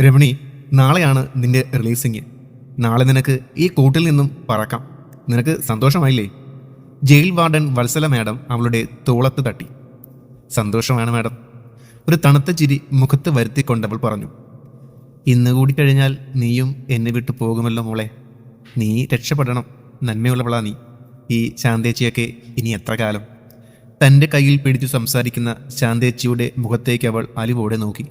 രമണി നാളെയാണ് നിന്റെ റിലീസിങ് നാളെ നിനക്ക് ഈ കൂട്ടിൽ നിന്നും പറക്കാം. നിനക്ക് സന്തോഷമായില്ലേ? ജയിൽ വാർഡൻ വത്സല മാഡം അവളുടെ തോളത്ത് തട്ടി. സന്തോഷമാണ് മാഡം. ഒരു തണുത്ത ചിരി മുഖത്ത് വരുത്തിക്കൊണ്ടവൾ പറഞ്ഞു. ഇന്ന് കൂടി കഴിഞ്ഞാൽ നീയും എന്നെ വിട്ടു പോകുമല്ലോ മോളെ. നീ രക്ഷപ്പെടണം. നന്മയുള്ളവളാ നീ. ഈ ശാന്തേച്ചിയൊക്കെ ഇനി എത്ര കാലം? തന്റെ കയ്യിൽ പിടിച്ചു സംസാരിക്കുന്ന ശാന്തേച്ചിയുടെ മുഖത്തേക്ക് അവൾ അലിവോടെ നോക്കി.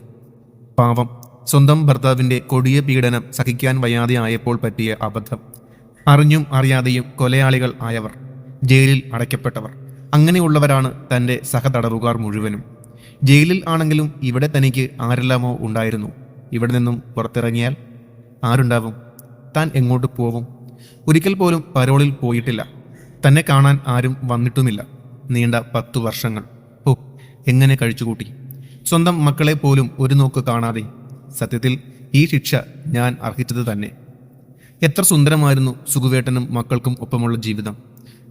പാവം സ്വന്തം ഭർത്താവിന്റെ കൊടിയ പീഡനം സഹിക്കാൻ വയ്യാതെ ആയപ്പോൾ പറ്റിയ അബദ്ധം. അറിഞ്ഞും അറിയാതെയും കൊലയാളികൾ ആയവർ. ജയിലിൽ അടയ്ക്കപ്പെട്ടവർ. അങ്ങനെയുള്ളവരാണ് തന്റെ സഹതടവുകാർ മുഴുവനും. ജയിലിൽ ആണെങ്കിലും ഇവിടെ തനിക്ക് ആരെല്ലാമോ ഉണ്ടായിരുന്നു. ഇവിടെ നിന്നും പുറത്തിറങ്ങിയാൽ ആരുണ്ടാവും? താൻ എങ്ങോട്ട് പോവും? ഒരിക്കൽ പോലും പരോളിൽ പോയിട്ടില്ല. തന്നെ കാണാൻ ആരും വന്നിട്ടുമില്ല. നീണ്ട പത്തു വർഷങ്ങൾ. ഓ എങ്ങനെ കഴിച്ചുകൂട്ടി? സ്വന്തം മക്കളെ പോലും ഒരു നോക്ക് കാണാതെ സത്യത്തിൽ ഈ ശിക്ഷ ഞാൻ അർഹിച്ചത് തന്നെ. എത്ര സുന്ദരമായിരുന്നു സുഖുവേട്ടനും മക്കൾക്കും ഒപ്പമുള്ള ജീവിതം.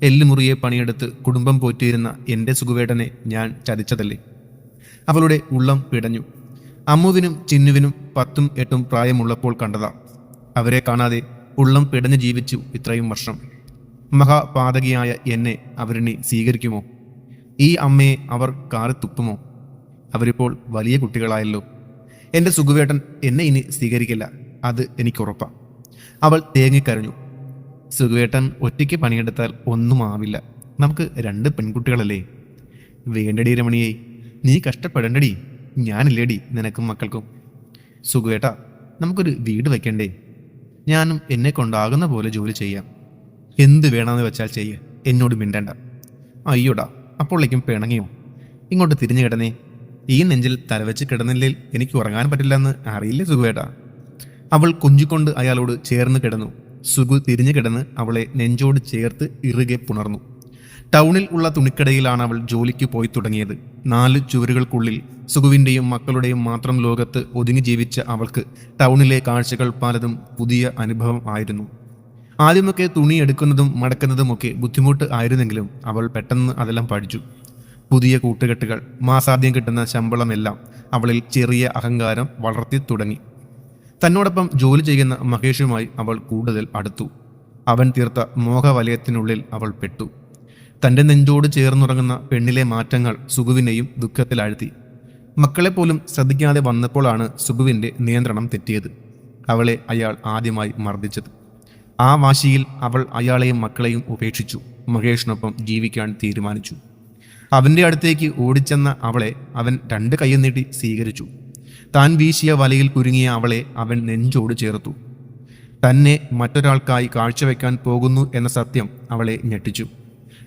എല്ലുമുറിയെ പണിയെടുത്ത് കുടുംബം പോറ്റിയിരുന്ന എന്റെ സുഖുവേട്ടനെ ഞാൻ ചതിച്ചതല്ലേ. അവളുടെ ഉള്ളം പിടഞ്ഞു. അമ്മുവിനും ചിന്നുവിനും പത്തും എട്ടും പ്രായമുള്ളപ്പോൾ കണ്ടതാ. അവരെ കാണാതെ ഉള്ളം പിടഞ്ഞു ജീവിച്ചു ഇത്രയും വർഷം. മഹാപാതകിയായ എന്നെ അവരിനി സ്വീകരിക്കുമോ? ഈ അമ്മയെ അവർ കാറി തുപ്പുമോ അവരിപ്പോൾ വലിയ കുട്ടികളായല്ലോ. എന്റെ സുഖുവേട്ടൻ എന്നെ ഇനി സ്വീകരിക്കില്ല. അത് എനിക്ക് എനിക്കുറപ്പാ അവൾ തേങ്ങിക്കരഞ്ഞു. സുഖുവേട്ടൻ ഒറ്റയ്ക്ക് പണിയെടുത്താൽ ഒന്നും ആവില്ല. നമുക്ക് രണ്ട് പെൺകുട്ടികളല്ലേ? വേണ്ടടി രമണിയെ. നീ കഷ്ടപ്പെടണ്ടടി. ഞാനില്ലേടി നിനക്കും മക്കൾക്കും. സുഖുവേട്ട നമുക്കൊരു വീട് വെക്കണ്ടേ? ഞാനും എന്നെ കൊണ്ടാകുന്ന പോലെ ജോലി ചെയ്യാം. എന്ത് വേണമെന്ന് വെച്ചാൽ ചെയ്യ. എന്നോട് മിണ്ടണ്ട. അയ്യോടാ അപ്പോഴേക്കും പിണങ്ങിയോ? ഇങ്ങോട്ട് തിരിഞ്ഞു കിടന്നേ. ഈ നെഞ്ചിൽ തലവെച്ച് കിടന്നില്ലേൽ എനിക്ക് ഉറങ്ങാൻ പറ്റില്ലെന്ന് അറിയില്ലേ സുഖുവേട്ടാ അവൾ കുഞ്ചിക്കൊണ്ട് അയാളോട് ചേർന്ന് കിടന്നു. സുഖു തിരിഞ്ഞു കിടന്ന് അവളെ നെഞ്ചോട് ചേർത്ത് ഇറുകെ പുണർന്നു. ടൗണിൽ ഉള്ള തുണിക്കടയിലാണ് അവൾ ജോലിക്ക് പോയി തുടങ്ങിയത്. നാല് ചുവരുകൾക്കുള്ളിൽ സുഖുവിന്റെയും മക്കളുടെയും മാത്രം ലോകത്ത് ഒതുങ്ങി ജീവിച്ച അവൾക്ക് ടൗണിലെ കാഴ്ചകൾ പലതും പുതിയ അനുഭവം ആയിരുന്നു. ആദ്യമൊക്കെ തുണി എടുക്കുന്നതും മടക്കുന്നതുമൊക്കെ ബുദ്ധിമുട്ട് ആയിരുന്നെങ്കിലും അവൾ പെട്ടെന്ന് അതെല്ലാം പഠിച്ചു. പുതിയ കൂട്ടുകെട്ടുകൾ മാസാദ്യം കിട്ടുന്ന ശമ്പളമെല്ലാം അവളിൽ ചെറിയ അഹങ്കാരം വളർത്തി തുടങ്ങി. തന്നോടൊപ്പം ജോലി ചെയ്യുന്ന മഹേഷുമായി അവൾ കൂടുതൽ അടുത്തു. അവൻ തീർത്ത മോഹവലയത്തിനുള്ളിൽ അവൾ പെട്ടു. തന്റെ നെഞ്ചോട് ചേർന്നുറങ്ങുന്ന പെണ്ണിലെ മാറ്റങ്ങൾ സുഖുവിനെയും ദുഃഖത്തിലാഴ്ത്തി. മക്കളെ പോലും ശ്രദ്ധിക്കാതെ വന്നപ്പോഴാണ് സുഖുവിന്റെ നിയന്ത്രണം തെറ്റിയത്. അവളെ അയാൾ ആദ്യമായി മർദ്ദിച്ചത്. ആ വാശിയിൽ അവൾ അയാളെയും മക്കളെയും ഉപേക്ഷിച്ചു. മഹേഷിനൊപ്പം ജീവിക്കാൻ തീരുമാനിച്ചു. അവന്റെ അടുത്തേക്ക് ഓടിച്ചെന്ന അവളെ അവൻ രണ്ട് കൈയും നീട്ടി സ്വീകരിച്ചു. താൻ വീശിയ വലയിൽ കുരുങ്ങിയ അവളെ അവൻ നെഞ്ചോട് ചേർത്തു. തന്നെ മറ്റൊരാൾക്കായി കാഴ്ചവെക്കാൻ പോകുന്നു എന്ന സത്യം അവളെ ഞെട്ടിച്ചു.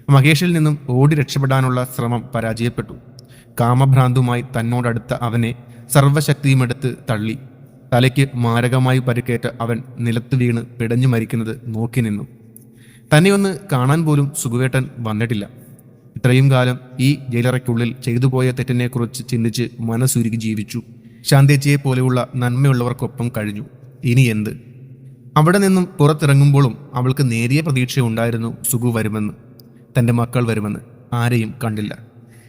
മഹേഷിൽ നിന്നും ഓടി രക്ഷപ്പെടാനുള്ള ശ്രമം പരാജയപ്പെട്ടു. കാമഭ്രാന്തുമായി തന്നോടടുത്ത അവനെ സർവശക്തിയുമെടുത്ത് തള്ളി. തലയ്ക്ക് മാരകമായി പരിക്കേറ്റ അവൻ നിലത്ത് വീണ് പിടഞ്ഞു മരിക്കുന്നത് നോക്കി നിന്നു. തന്നെ ഒന്ന് കാണാൻ പോലും സുഖുവേട്ടൻ വന്നിട്ടില്ല. ഇത്രയും കാലം ഈ ജയിലറയ്ക്കുള്ളിൽ ചെയ്തുപോയ തെറ്റിനെക്കുറിച്ച് ചിന്തിച്ച് മനസ്സുരുകി ജീവിച്ചു. ശാന്തേച്ചിയെ പോലെയുള്ള നന്മയുള്ളവർക്കൊപ്പം കഴിഞ്ഞു. ഇനി എന്ത്? അവിടെ നിന്നും പുറത്തിറങ്ങുമ്പോഴും അവൾക്ക് നേരിയ പ്രതീക്ഷയുണ്ടായിരുന്നു സുഖു വരുമെന്ന്. തന്റെ മക്കൾ വരുമെന്ന്. ആരെയും കണ്ടില്ല.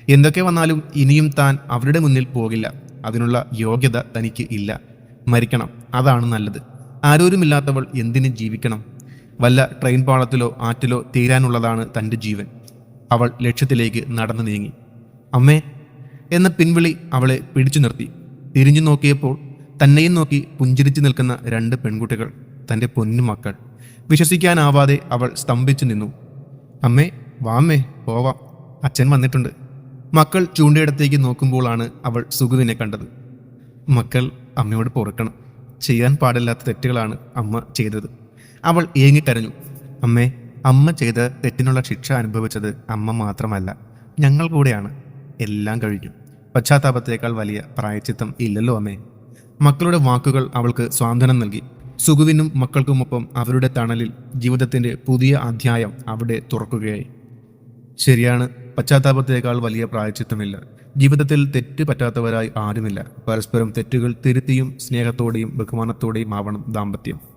എന്തൊക്കെ വന്നാലും ഇനിയും താൻ അവരുടെ മുന്നിൽ പോകില്ല. അതിനുള്ള യോഗ്യത തനിക്ക് ഇല്ല. മരിക്കണം. അതാണ് നല്ലത്. ആരോരുമില്ലാത്തവൾ എന്തിന് ജീവിക്കണം? വല്ല ട്രെയിൻ പാളത്തിലോ ആറ്റിലോ തീരാനുള്ളതാണ് തന്റെ ജീവൻ. അവൾ ലക്ഷ്യത്തിലേക്ക് നടന്നു നീങ്ങി. അമ്മേ എന്ന പിൻവിളി അവളെ പിടിച്ചു നിർത്തി. തിരിഞ്ഞു നോക്കിയപ്പോൾ തന്നെയും നോക്കി പുഞ്ചിരിച്ചു നിൽക്കുന്ന രണ്ട് പെൺകുട്ടികൾ തന്റെ പൊന്നു മക്കൾ. വിശ്വസിക്കാനാവാതെ അവൾ സ്തംഭിച്ചു നിന്നു. അമ്മേ വാമ്മേ പോവാം. അച്ഛൻ വന്നിട്ടുണ്ട്. മക്കൾ ചൂണ്ടയിടത്തേക്ക് നോക്കുമ്പോഴാണ് അവൾ സുഗുവിനെ കണ്ടത്. മക്കൾ അമ്മയോട് പൊറുക്കണം. ചെയ്യാൻ പാടില്ലാത്ത തെറ്റുകളാണ് അമ്മ ചെയ്തത്. അവൾ ഏങ്ങിക്കരഞ്ഞു. അമ്മേ അമ്മ ചെയ്ത തെറ്റിനുള്ള ശിക്ഷ അനുഭവിച്ചത് അമ്മ മാത്രമല്ല ഞങ്ങൾ കൂടെയാണ്. എല്ലാം കഴിഞ്ഞു. പശ്ചാത്താപത്തേക്കാൾ വലിയ പ്രായച്ചിത്തം ഇല്ലല്ലോ അമ്മേ. മക്കളുടെ വാക്കുകൾ അവൾക്ക് സ്വാന്തനം നൽകി. സുഗുവിനും മക്കൾക്കുമൊപ്പം അവരുടെ തണലിൽ ജീവിതത്തിന്റെ പുതിയ അധ്യായം അവിടെ തുറക്കുകയായി. ശരിയാണ് പശ്ചാത്താപത്തേക്കാൾ വലിയ പ്രായച്ചിത്തമില്ല. ജീവിതത്തിൽ തെറ്റ് പറ്റാത്തവരായി ആരുമില്ല. പരസ്പരം തെറ്റുകൾ തിരുത്തിയും സ്നേഹത്തോടെയും ബഹുമാനത്തോടെയും ആവണം ദാമ്പത്യം.